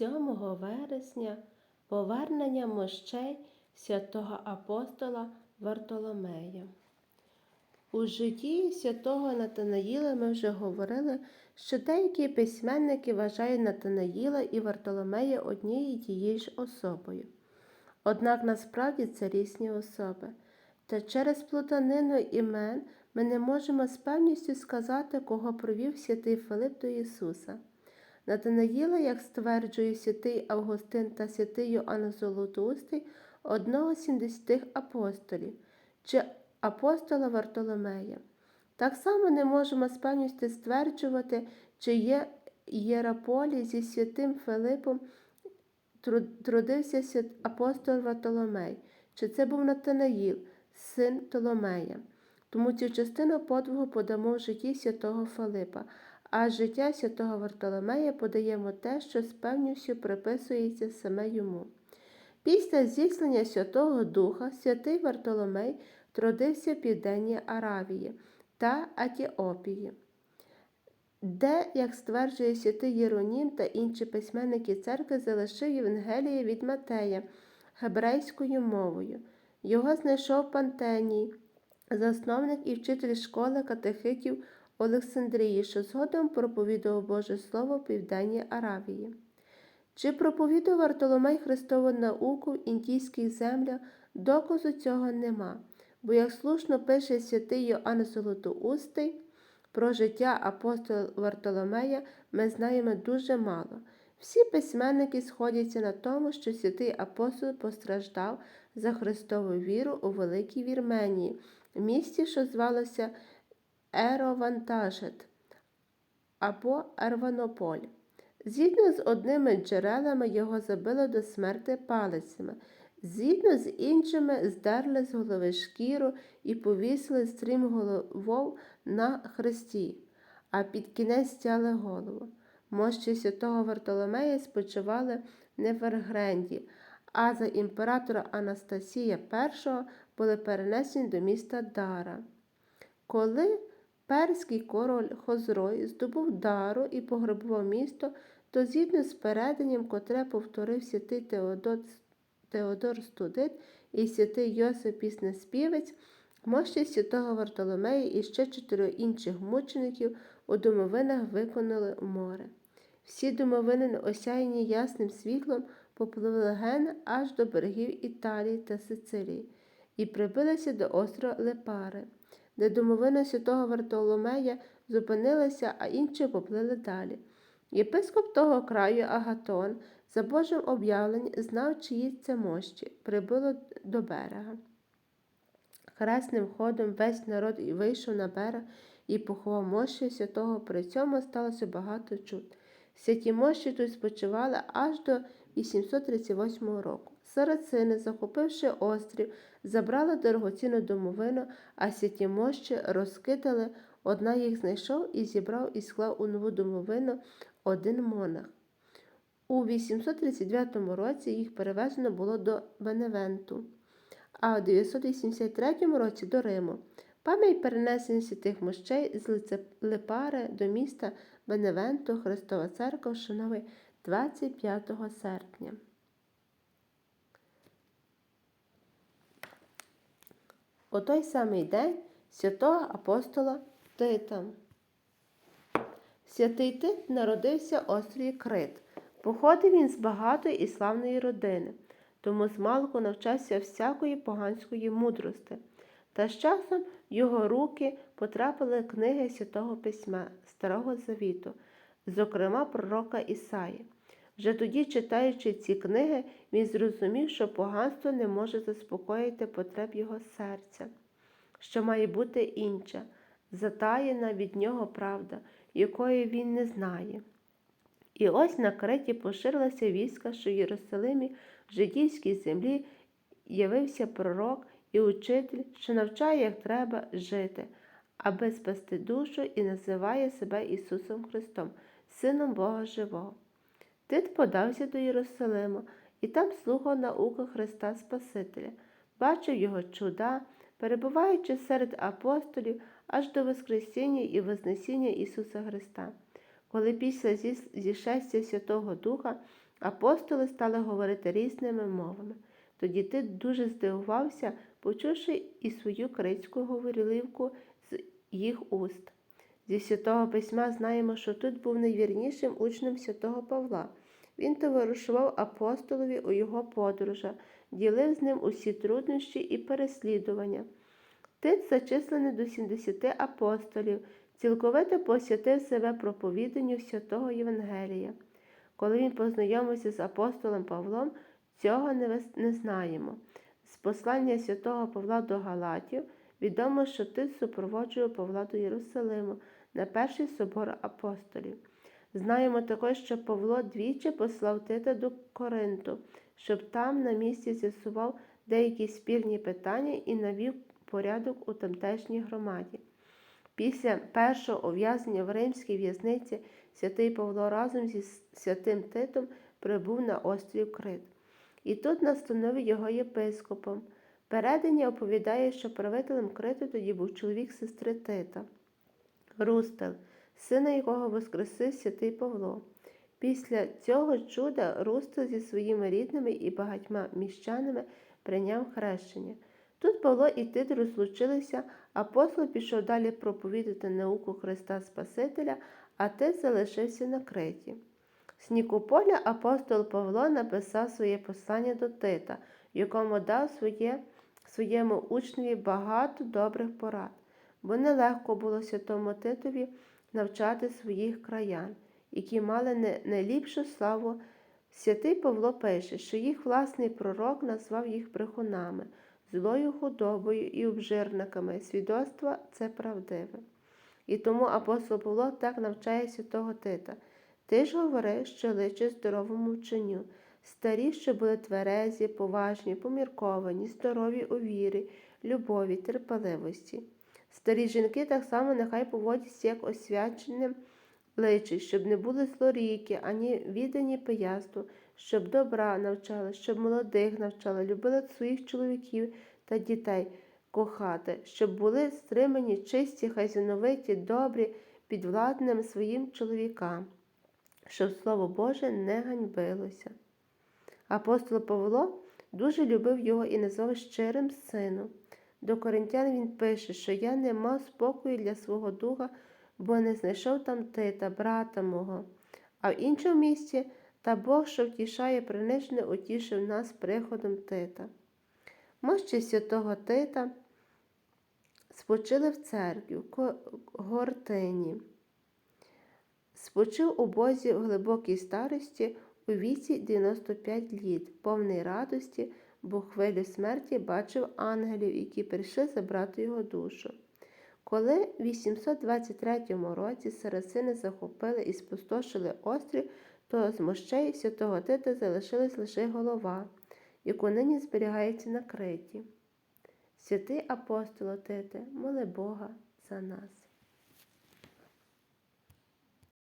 7 вересня повернення мощей святого апостола Вартоломея. У житті святого Натанаїла ми вже говорили, що деякі письменники вважають Натанаїла і Вартоломея однією тією ж особою. Однак насправді це різні особи. Та через плутанину імен ми не можемо з певністю сказати, кого провів святий Филип до Ісуса. Натанаїла, як стверджує святий Августин та святий Йоанн Золотоустий, одного з сімдесятих апостолів чи апостола Вартоломея. Так само не можемо з певністю стверджувати, чи є Єраполі зі святим Филипом трудився апостол Вартоломей, чи це був Натанаїл, син Толомея. Тому цю частину подвигу подамо в житті святого Филипа, а життя святого Вартоломея подаємо те, що з певністю приписується саме йому. Після зіслання Святого Духа святий Вартоломей трудився в Південній Аравії та Атіопії, де, як стверджує святий Єронім та інші письменники церкви, залишив Євангеліє від Матея гебрейською мовою. Його знайшов Пантеній, засновник і вчитель школи катехитів Олександрії, що згодом проповідував Боже Слово в Південній Аравії. Чи проповідував Вартоломей Христову науку в індійських землях, доказу цього нема, бо, як слушно пише святий Йоанн Золотоустий, про життя апостола Вартоломея ми знаємо дуже мало. Всі письменники сходяться на тому, що святий апостол постраждав за Христову віру у Великій Вірменії, місті, що звалося Еровантажет або Ерванополь. Згідно з одними джерелами його забило до смерти палицями, згідно з іншими здерли з голови шкіру і повісили стрім головов на хресті, а під кінець стяли голову. Мощі святого Вартоломея спочивали не в Ергренді, а за імператора Анастасія І були перенесені до міста Дара. Коли перський король Хозрой здобув дару і пограбував місто, то згідно з переданням, котре повторив святий Теодор, Теодор Студит і святий Йосип Піснеспівець, мощі святого Вартоломея і ще чотирьох інших мучеників у домовинах виконали море. Всі домовини, осяяні ясним світлом, попливли ген аж до берегів Італії та Сицилії і прибилися до острова Лепари, де домовина святого Вартоломея зупинилася, а інші поплили далі. Єпископ того краю Агатон за Божим об'явленням знав, чиї це мощі, прибило до берега. Хресним ходом весь народ вийшов на берег і поховав мощі святого, при цьому сталося багато чуд. Святі мощі тут спочивали аж до 838 року. Сарацини, захопивши острів, забрали дорогоцінну домовину, а святі мощі розкидали, одна їх знайшов і зібрав і склав у нову домовину один монах. У 839 році їх перевезено було до Беневенту, а у 983 році до Риму. Пам'ять перенесення святих мощей з Липари до міста Беневенту Христова Церква вшановує 25 серпня. У той самий день святого апостола Тита. Святий Тит народився в острові Крит. Походив він з багатої і славної родини, тому змалку навчався всякої поганської мудрости. Та з часом в його руки потрапили книги Святого Письма Старого Завіту, зокрема пророка Ісаї. Вже тоді, читаючи ці книги, він зрозумів, що поганство не може заспокоїти потреб його серця, що має бути інша, затаєна від нього правда, якої він не знає. І ось на Креті поширилася війська, що в Єрусалимі, в жидівській землі, явився пророк і учитель, що навчає, як треба жити, аби спасти душу і називає себе Ісусом Христом, Сином Бога Живого. Тит подався до Єрусалима і там слухав науку Христа Спасителя, бачив його чуда, перебуваючи серед апостолів аж до Воскресіння і Вознесіння Ісуса Христа. Коли після зішестя Святого Духа Апостоли стали говорити різними мовами. Тоді Тит дуже здивувався, почувши і свою критську говорливку з їх уст. Зі святого письма знаємо, що тут був найвірнішим учнем святого Павла. Він товаришував апостолові у його подорожах, ділив з ним усі труднощі і переслідування. Тит, зачислений до 70 апостолів, цілковито посвятив себе проповіданню святого Євангелія. Коли він познайомився з апостолом Павлом, цього не, знаємо. З послання святого Павла до Галатів відомо, що Тит супроводжував Павла до Єрусалиму на перший собор апостолів. Знаємо також, що Павло двічі послав Тита до Коринту, щоб там на місці з'ясував деякі спірні питання і навів порядок у тамтешній громаді. Після першого ув'язнення в римській в'язниці святий Павло разом зі святим Титом прибув на острів Крит. І тут настановив його єпископом. Передані оповідає, що правителем Криту тоді був чоловік сестри Тита, Рустел, сина якого воскресив святий Павло. Після цього чуда Рустел зі своїми рідними і багатьма міщанами прийняв хрещення. Тут Павло і Тит розлучилися, апостол пішов далі проповідати науку Христа Спасителя, а Тит залишився на Криті. З Нікополя апостол Павло написав своє послання до Тита, якому дав своє, своєму учневі багато добрих порад, бо нелегко було святому Титові навчати своїх краян, які мали не найліпшу славу. Святий Павло пише, що їх власний пророк назвав їх брехунами, злою худобою і обжирниками. Свідоцтво це правдиве. І тому апостол Павло так навчає святого Тита. Ти ж говори, що личить здоровому вченню, старі, що були тверезі, поважні, помірковані, здорові у вірі, любові, терпеливості. Старі жінки так само нехай поводяться, як освяченим личить, щоб не були злоріки, ані віддані пияству, щоб добра навчали, щоб молодих навчали, любили своїх чоловіків та дітей кохати, щоб були стримані, чисті, хазяновиті, добрі, підвладним своїм чоловікам, щоб Слово Боже не ганьбилося. Апостол Павло дуже любив його і назвав щирим сином. До коринтян він пише, що я не мав спокою для свого духа, бо не знайшов там Тита, брата мого. А в іншому місці та Бог, що втішає принижене, утішив нас приходом Тита. Мощі святого Тита спочили в церкві в Гортині. Спочив у Бозі в глибокій старості у віці 95 літ, повний радості, бо хвилю смерті бачив ангелів, які прийшли забрати його душу. Коли в 823 році сарацини захопили і спустошили острів, то з мощей святого Тита залишилась лише голова, яку нині зберігається на Криті. Святий апостоло Тите, моли Бога за нас.